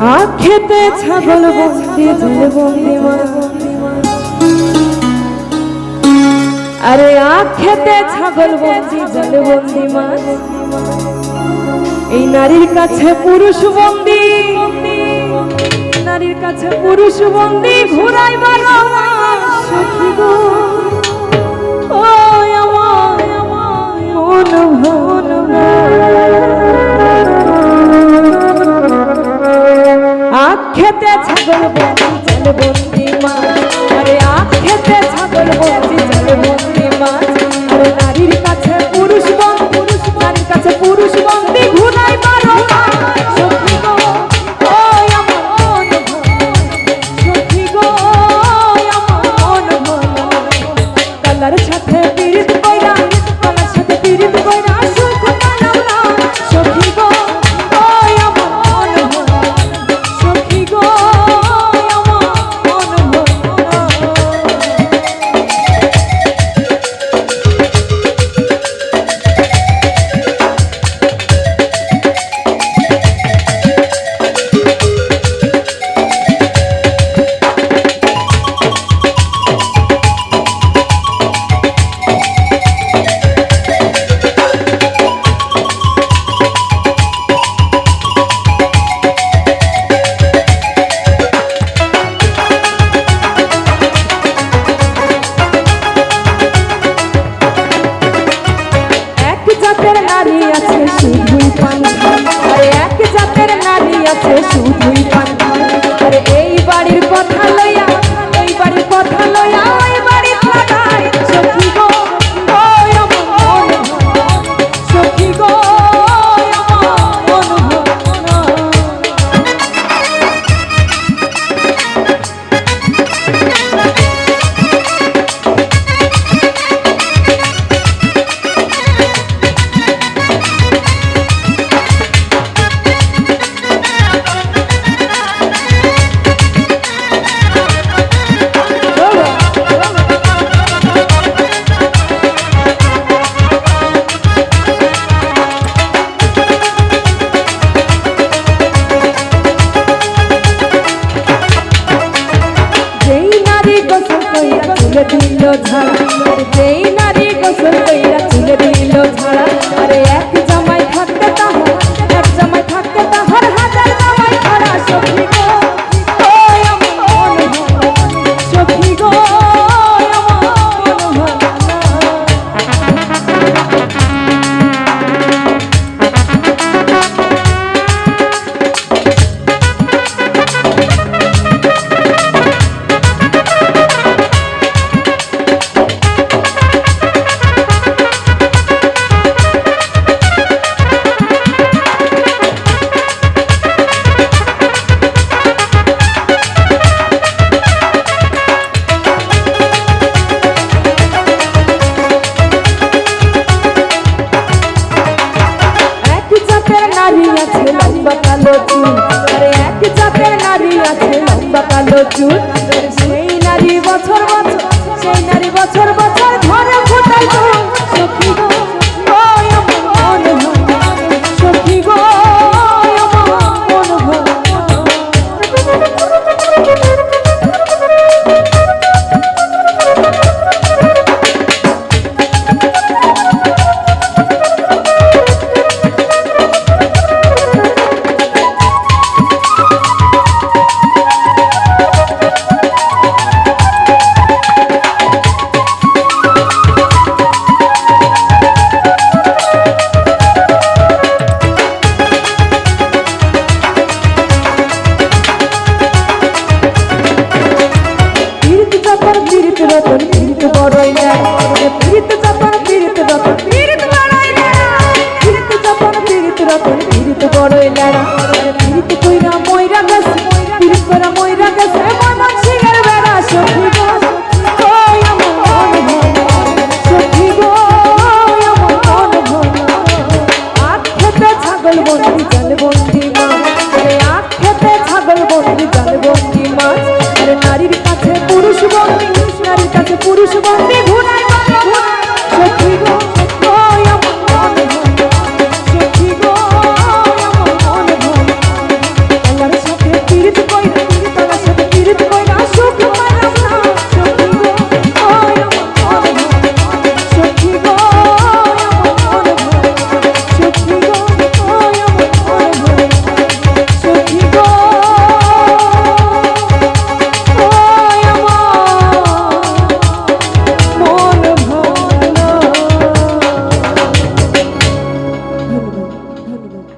আখেতে ছাগল বন্দি ঝুল বন্দি আরে আখেতে ছাগল বন্দি ঝুল বন্দি এই নারীর কাছে পুরুষ বন্দি। নারীর কাছে পুরুষ বন্দি, ঘুরাই বলো সখী গো। ও আমার মন ভাই ছাগল বন্দি মা। আরে আখ ছাগল বন্দি দেশের নারী আছে শুধুই পান চুলে দিল ঝাড়া। যেই নারী গোসল কইরা চুলে দিল ঝাড়া। আরে এক এক আছে লম্বা কালো চুল। সেই নারী বছর বছর সেই নারী বছর করে লড়া পীড়িত কইরা মইরা গেছে পীড়িত করা মইরা গেছে ময়মনসিংহের বেড়া সখী গো কই আমার মন ভাঙা। সখী গো আমার মন ভাঙা। আখ খেতে ছাগল বন্দি জাল বন্দি মাছ। আরে আখ খেতে পুরুষ বন্দি, নারীর কাছে পুরুষ বন্দি ঘুরাই